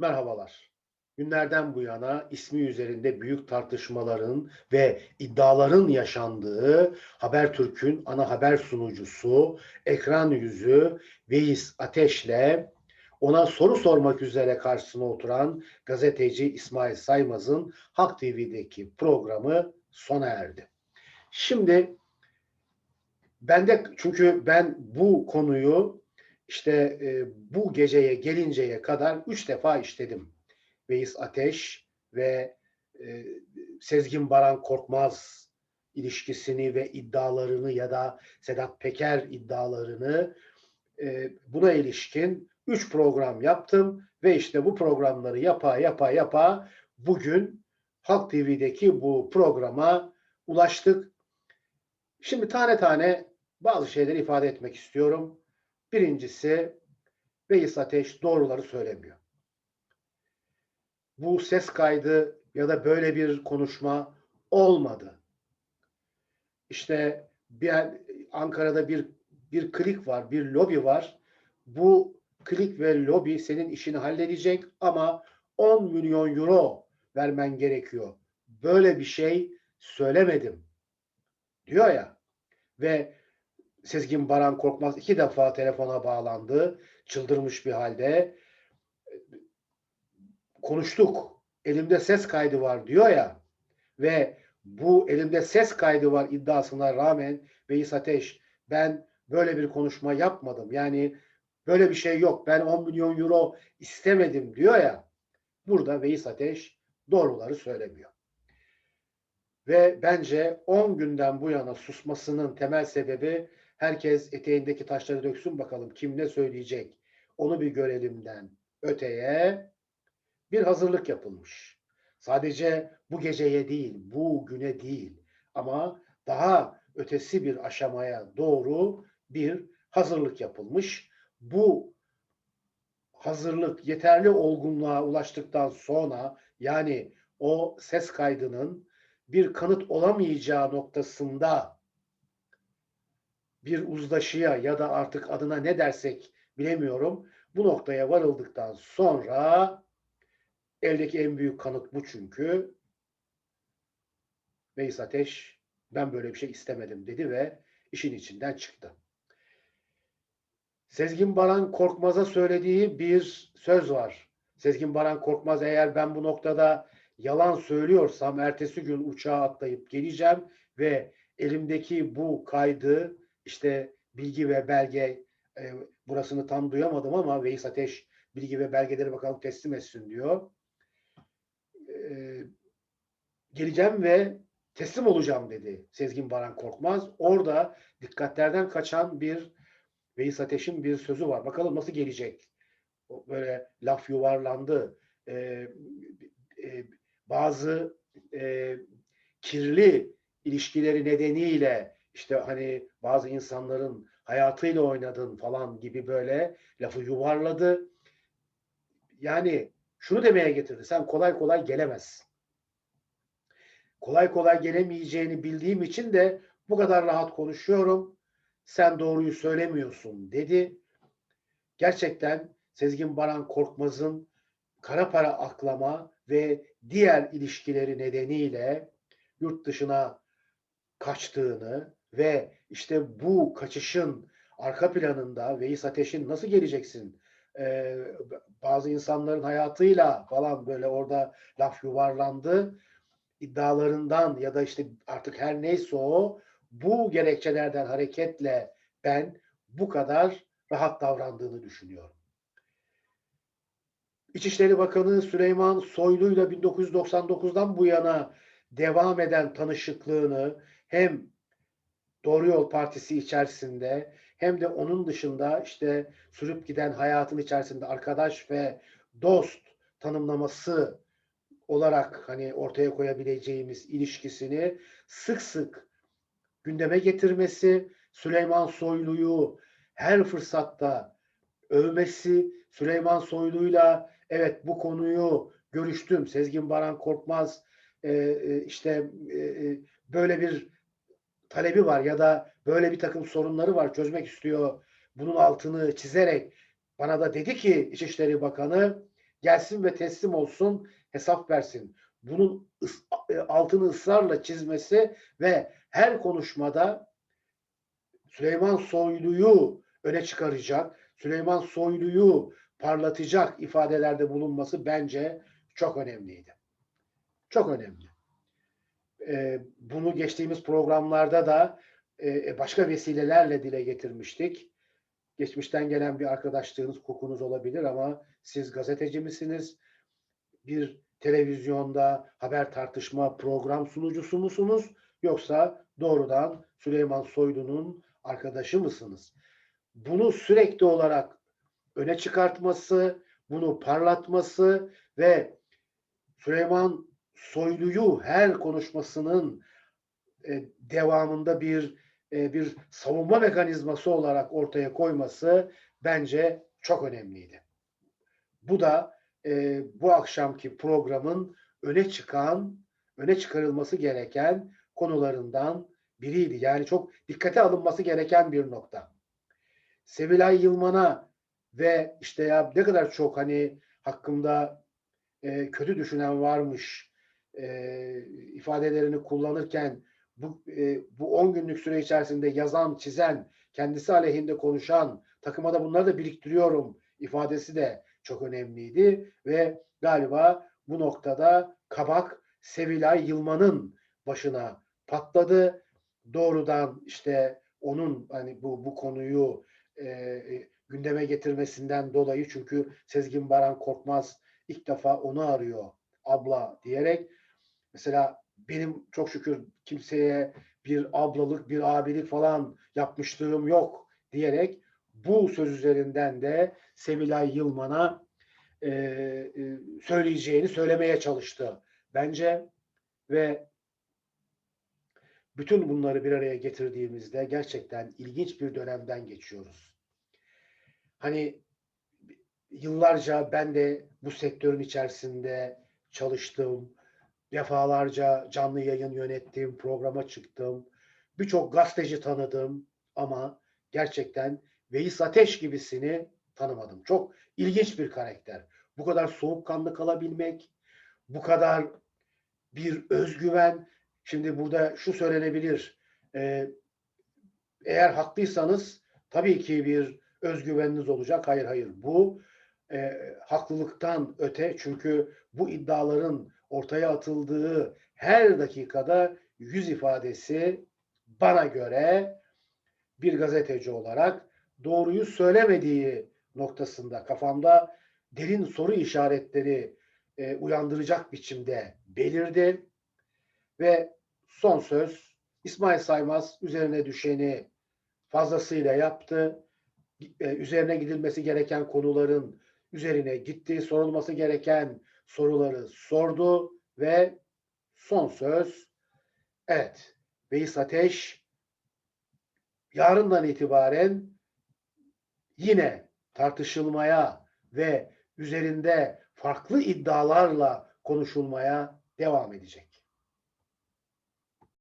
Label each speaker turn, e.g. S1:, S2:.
S1: Merhabalar. Günlerden bu yana ismi üzerinde büyük tartışmaların ve iddiaların yaşandığı Habertürk'ün ana haber sunucusu, ekran yüzü Veys Ateş'le ona soru sormak üzere karşısına oturan gazeteci İsmail Saymaz'ın Halk TV'deki programı sona erdi. Şimdi ben de çünkü ben bu konuyu işte e, bu geceye gelinceye kadar üç defa işledim. Veys Ateş ve e, Sezgin Baran Korkmaz ilişkisini ve iddialarını ya da Sedat Peker iddialarını e, buna ilişkin üç program yaptım ve işte bu programları yapa yapa yapa bugün Halk TV'deki bu programa ulaştık. Şimdi tane tane bazı şeyleri ifade etmek istiyorum. Birincisi Veys Ateş doğruları söylemiyor. Bu ses kaydı ya da böyle bir konuşma olmadı. İşte bir Ankara'da bir bir klik var, bir lobi var. Bu klik ve lobi senin işini halledecek ama 10 milyon euro vermen gerekiyor. Böyle bir şey söylemedim diyor ya. Ve Sezgin Baran Korkmaz iki defa telefona bağlandı. Çıldırmış bir halde. Konuştuk. Elimde ses kaydı var diyor ya. Ve bu elimde ses kaydı var iddiasına rağmen Veys Ateş ben böyle bir konuşma yapmadım. Yani böyle bir şey yok. Ben 10 milyon euro istemedim diyor ya. Burada Veys Ateş doğruları söylemiyor. Ve bence 10 günden bu yana susmasının temel sebebi herkes eteğindeki taşları döksün bakalım kim ne söyleyecek onu bir görelimden öteye bir hazırlık yapılmış. Sadece bu geceye değil, bu güne değil ama daha ötesi bir aşamaya doğru bir hazırlık yapılmış. Bu hazırlık yeterli olgunluğa ulaştıktan sonra yani o ses kaydının bir kanıt olamayacağı noktasında bir uzlaşıya ya da artık adına ne dersek bilemiyorum. Bu noktaya varıldıktan sonra eldeki en büyük kanıt bu çünkü Veys Ateş ben böyle bir şey istemedim dedi ve işin içinden çıktı. Sezgin Baran Korkmaz'a söylediği bir söz var. Sezgin Baran Korkmaz eğer ben bu noktada yalan söylüyorsam ertesi gün uçağa atlayıp geleceğim ve elimdeki bu kaydı işte bilgi ve belge e, burasını tam duyamadım ama Veys Ateş bilgi ve belgeleri bakalım teslim etsin diyor. E, geleceğim ve teslim olacağım dedi Sezgin Baran Korkmaz. Orada dikkatlerden kaçan bir Veys Ateş'in bir sözü var. Bakalım nasıl gelecek? Böyle laf yuvarlandı. E, e, bazı e, kirli ilişkileri nedeniyle işte hani bazı insanların hayatıyla oynadın falan gibi böyle lafı yuvarladı. Yani şunu demeye getirdi. Sen kolay kolay gelemezsin. Kolay kolay gelemeyeceğini bildiğim için de bu kadar rahat konuşuyorum. Sen doğruyu söylemiyorsun dedi. Gerçekten Sezgin Baran Korkmaz'ın kara para aklama ve diğer ilişkileri nedeniyle yurt dışına kaçtığını ve işte bu kaçışın arka planında Veys Ateş'in nasıl geleceksin? Ee, bazı insanların hayatıyla falan böyle orada laf yuvarlandı. iddialarından ya da işte artık her neyse o bu gerekçelerden hareketle ben bu kadar rahat davrandığını düşünüyorum. İçişleri Bakanı Süleyman Soylu'yla 1999'dan bu yana devam eden tanışıklığını hem Doğru Yol Partisi içerisinde hem de onun dışında işte sürüp giden hayatın içerisinde arkadaş ve dost tanımlaması olarak hani ortaya koyabileceğimiz ilişkisini sık sık gündeme getirmesi, Süleyman Soylu'yu her fırsatta övmesi, Süleyman Soylu'yla evet bu konuyu görüştüm. Sezgin Baran Korkmaz e, işte e, böyle bir talebi var ya da böyle bir takım sorunları var çözmek istiyor. Bunun altını çizerek bana da dedi ki İçişleri Bakanı gelsin ve teslim olsun, hesap versin. Bunun e, altını ısrarla çizmesi ve her konuşmada Süleyman Soylu'yu öne çıkaracak, Süleyman Soylu'yu parlatacak ifadelerde bulunması bence çok önemliydi. Çok önemli. Ee, bunu geçtiğimiz programlarda da e, başka vesilelerle dile getirmiştik. Geçmişten gelen bir arkadaşlığınız, kokunuz olabilir ama siz gazeteci misiniz? Bir televizyonda haber tartışma program sunucusu musunuz? Yoksa doğrudan Süleyman Soylu'nun arkadaşı mısınız? Bunu sürekli olarak öne çıkartması, bunu parlatması ve Süleyman Soylu'yu her konuşmasının e, devamında bir e, bir savunma mekanizması olarak ortaya koyması bence çok önemliydi. Bu da e, bu akşamki programın öne çıkan, öne çıkarılması gereken konularından biriydi. Yani çok dikkate alınması gereken bir nokta. Sevilay Yılman'a ve işte ya ne kadar çok hani hakkımda e, kötü düşünen varmış e, ifadelerini kullanırken bu e, bu 10 günlük süre içerisinde yazan, çizen, kendisi aleyhinde konuşan, takıma da bunları da biriktiriyorum ifadesi de çok önemliydi ve galiba bu noktada kabak Sevilay Yılman'ın başına patladı. Doğrudan işte onun hani bu bu konuyu e, gündeme getirmesinden dolayı çünkü Sezgin Baran Korkmaz ilk defa onu arıyor abla diyerek mesela benim çok şükür kimseye bir ablalık, bir abilik falan yapmışlığım yok diyerek bu söz üzerinden de Sevilay Yılman'a e, e, söyleyeceğini söylemeye çalıştı bence ve bütün bunları bir araya getirdiğimizde gerçekten ilginç bir dönemden geçiyoruz. Hani yıllarca ben de bu sektörün içerisinde çalıştım. Defalarca canlı yayın yönettim, programa çıktım. Birçok gazeteci tanıdım ama gerçekten Veys Ateş gibisini tanımadım. Çok ilginç bir karakter. Bu kadar soğukkanlı kalabilmek, bu kadar bir özgüven. Şimdi burada şu söylenebilir. Eğer haklıysanız tabii ki bir özgüveniniz olacak. Hayır hayır. Bu e, haklılıktan öte çünkü bu iddiaların ortaya atıldığı her dakikada yüz ifadesi bana göre bir gazeteci olarak doğruyu söylemediği noktasında kafamda derin soru işaretleri e, uyandıracak biçimde belirdi ve son söz İsmail Saymaz üzerine düşeni fazlasıyla yaptı. E, üzerine gidilmesi gereken konuların üzerine gitti. Sorulması gereken soruları sordu ve son söz evet Veys Ateş yarından itibaren yine tartışılmaya ve üzerinde farklı iddialarla konuşulmaya devam edecek.